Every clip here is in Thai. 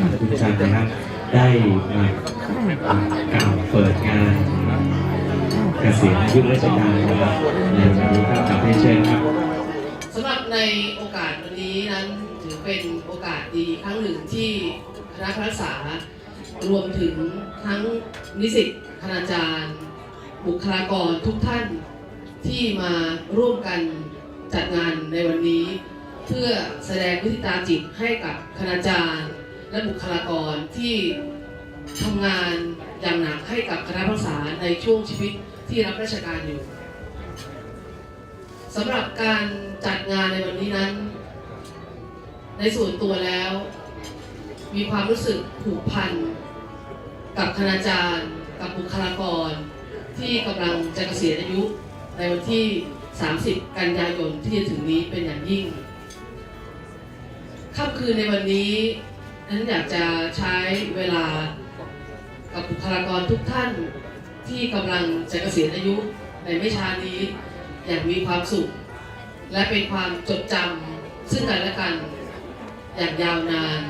สุการนีหัตถคุณชันนะครับ ได้มากล่าวเปิดงานเกษียณอายุราชการนะครับในวันนี้ก็กลับเรียนเชิญครับสำหรับในโอกาสวันนี้นั้นถือเป็นโอกาสดีครั้งหนึ่งที่คณะรักษารวมถึงทั้งนิสิตคณาจารย์ บุคลากรทุกท่านที่มาร่วมกันจัดงานในวันนี้ เพื่อแสดงวิธีตาจิตให้กับคณาจารย์ และบุคลากรที่ทำงานอย่างหนักให้กับคณะรักษาในช่วงชีวิตที่รับราชการอยู่สำหรับการจัดงานในวันนี้นั้น ในส่วนตัวแล้ว มีความรู้สึกผูกพัน กับคณาจารย์ กับบุคลากร ที่กำลังจะเกษียณอายุในวันที่ 30 กันยายนที่จะถึงนี้เป็นอย่างยิ่งค่ำคืนในวันนี้ นั้นอยากจะใช้เวลากับบุคลากรทุกท่านที่กำลังจะเกษียณอายุในไม่ช้านี้อย่างมีความสุข และเป็นความจดจำซึ่งกันและกันอย่างยาวนาน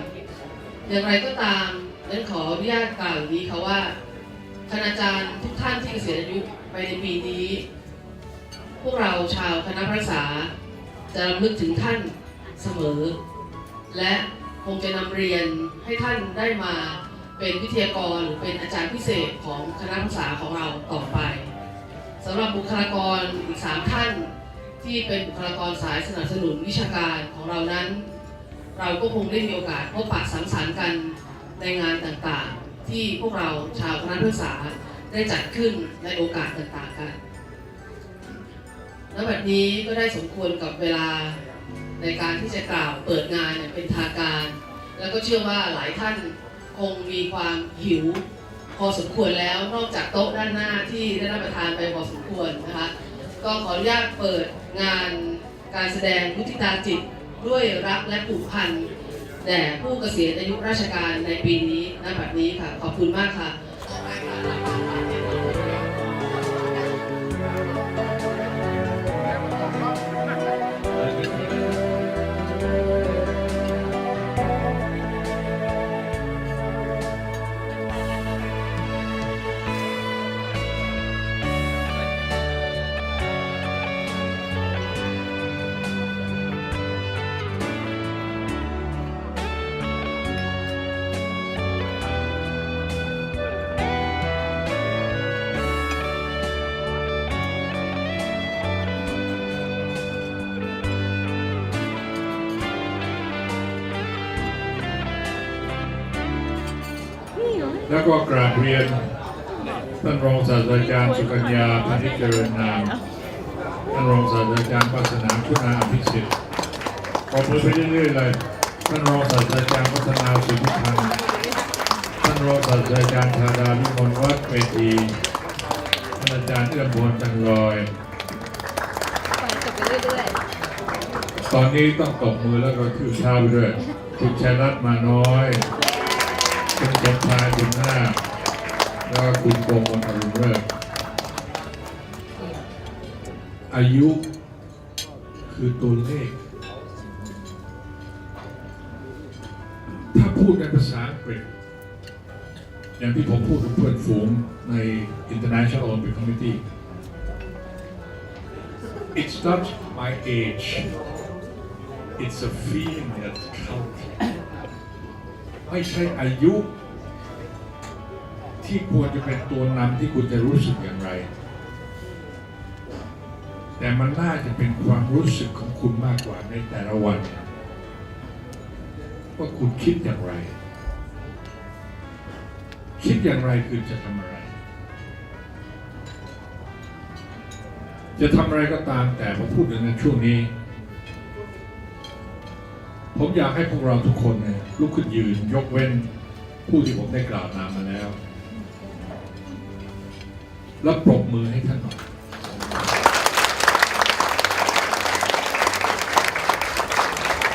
อย่างไรก็ตามนั้นขออนุญาตกล่าวนี้ค่ะว่าคณาจารย์ทุกท่านที่เกษียณอายุไปในปีนี้ พวกเราชาวคณะพระษาจะรำลึกถึงท่านเสมอ และ คงจะนำเรียนให้ท่านได้มาเป็นวิทยากรหรือเป็นอาจารย์พิเศษของคณะพระษาของเราต่อไปสำหรับบุคลากรอีก3ท่านที่เป็นบุคลากรสายสนับสนุนวิชาการของเรานั้น เราก็คงได้มีโอกาสพบปะสังสรรค์กันในงานต่างๆ ที่พวกเราชาวคณะศึกษาได้จัดขึ้นในโอกาสต่างๆกันและแบบนี้ก็ได้สมควรกับเวลา ในการที่จะกล่าวเปิดงานอย่างเป็นทางการ แล้วก็เชื่อว่าหลายท่านคงมีความหิว พอสมควรแล้วนอกจากโต๊ะด้านหน้าที่ได้รับประทานไปพอสมควรนะคะก็ขออนุญาตเปิดงานการแสดงมุทิตาจิตด้วยรักและผูกพันแด่ผู้เกษียณอายุราชการในปีนี้ณบัดนี้ค่ะ ขอบคุณมากค่ะ แล้วก็กราบเรียนท่านรองศาสตราจารย์สุกัญญาพันธิเจริญนามท่านรองศาสตราจารย์ภาสนาคุณาอภิสิทธิ์ขอมือไปเรื่อยๆเลยท่านรองศาสตราจารย์พัฒนาสุทธิพันธ์ท่านรองศาสตราจารย์ธาดาวิมลวัฒน์เวทีท่านอาจารย์เอื้อมพลจันลอยตอนนี้ต้องตบมือแล้วก็ถือเท้าไปด้วยคุณชัยรัตน์มาน้อย คุณสมายบุญนาแล้วก็คุณโกมลอรุณเลิศอายุคือตัวเลข ถ้าพูดในภาษาอังกฤษอย่างที่ผมพูดกับเพื่อนฝูงใน International Olympic Committee it's not my age it's a feeling that counts ไม่ใช่อายุ ที่ควรจะเป็นตัวนำที่คุณจะรู้สึกอย่างไร แต่มันน่าจะเป็นความรู้สึกของคุณมากกว่าในแต่ละวันว่าคุณคิดอย่างไร คิดอย่างไรคือจะทำอะไร จะทำอะไรก็ตามแต่พอพูดถึงในช่วงนี้ ผมอยากให้พวกเราทุกคนเนี่ยลุกขึ้นยืนยกเว้นผู้ที่ผมได้กล่าวนามมาแล้ว แล้วปรบมือให้ท่านหน่อย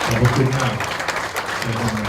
ขอบคุณมากเชิญท่านมา